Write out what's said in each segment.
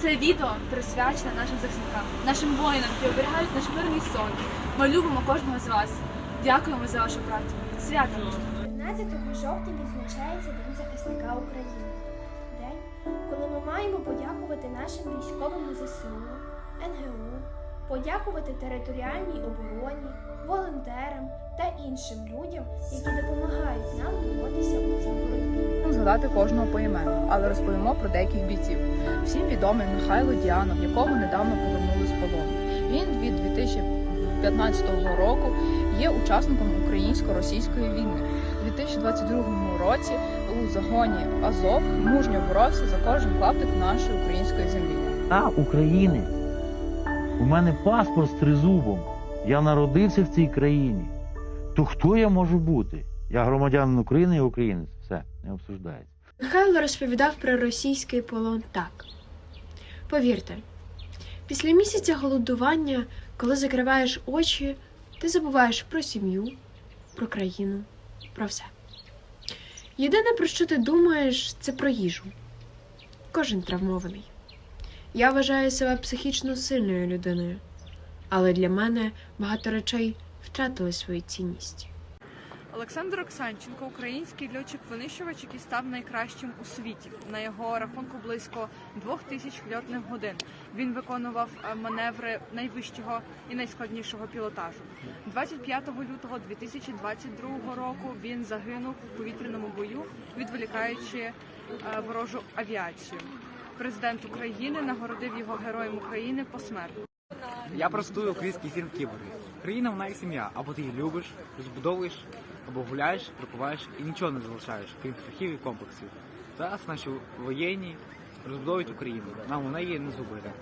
Це відео присвячене нашим захисникам, нашим воїнам, які оберігають наш мирний сон. Ми любимо кожного з вас. Дякуємо за вашу працю. Свято! вам! 15 жовтня відзначається День захисника України. День, коли ми маємо подякувати нашим військовим ЗСУ, НГУ, подякувати територіальній обороні, волонтерам та іншим людям, які допомагають нам боротися у цій боротьбі. Згадати кожного поіменно, але розповімо про деяких бійців. Всім відомий Михайло Діанов, якого недавно повернули з полону. Він від 2015 року є учасником українсько-російської війни. У 2022 році у загоні Азов мужньо боровся за кожен клаптик нашої української землі. Я українець. У мене паспорт з тризубом. Я народився в цій країні. То хто я можу бути? Я громадянин України і українець. Все, не обсуждається. Михайло розповідав про російський полон так. Повірте, після місяця голодування, коли закриваєш очі, ти забуваєш про сім'ю, про країну, про все. Єдине, про що ти думаєш, це про їжу. Кожен травмований. Я вважаю себе психічно сильною людиною, але для мене багато речей втратили свою цінність. Олександр Оксанченко, український льотчик-винищувач, який став найкращим у світі. На його рахунку близько двох тисяч льотних годин. Він виконував е, маневри найвищого і найскладнішого пілотажу. 25 лютого 2022 року він загинув в повітряному бою, відволікаючи е, ворожу авіацію. Президент України нагородив його героєм України посмертно. Я простую український фільм Кіборги. Країна вона як сім'я. Або ти її любиш, розбудовуєш, або гуляєш, прикуваєш і нічого не залишаєш, крім страхів і комплексів. Зараз наші воєнні розбудовують Україну. Нам у неї не зубити.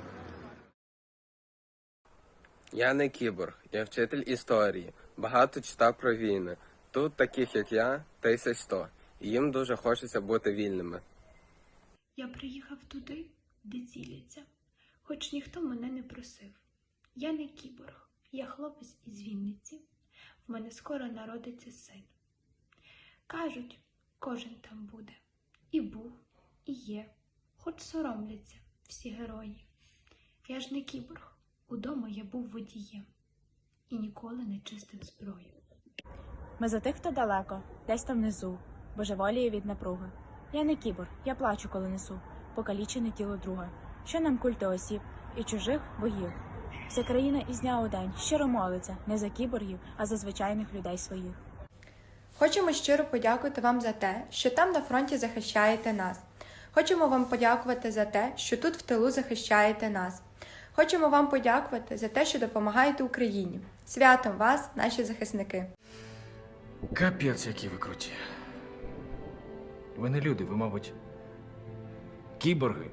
Я не кіборг, я вчитель історії. Багато читав про війни. Тут таких як я, тисяч сто. І їм дуже хочеться бути вільними. Я приїхав туди, де ціляться, хоч ніхто мене не просив. Я не кіборг, я хлопець із Вінниці. В мене скоро народиться син. Кажуть, кожен там буде. І був, і є, хоч соромляться всі герої. Я ж не кіборг, удома я був водієм і ніколи не чистив зброю. Ми за тих, хто далеко, десь там внизу, божеволіє від напруги. Я не кібор, я плачу, коли несу, покалічене тіло друга. Що нам культи осіб і чужих богів? Вся країна із дня у день щиро молиться не за кіборгів, а за звичайних людей своїх. Хочемо щиро подякувати вам за те, що там на фронті захищаєте нас. Хочемо вам подякувати за те, що тут в тилу захищаєте нас. Хочемо вам подякувати за те, що допомагаєте Україні. Святом вас, наші захисники! Капець, які ви круті. Ви не люди, ви, мабуть, кіборги.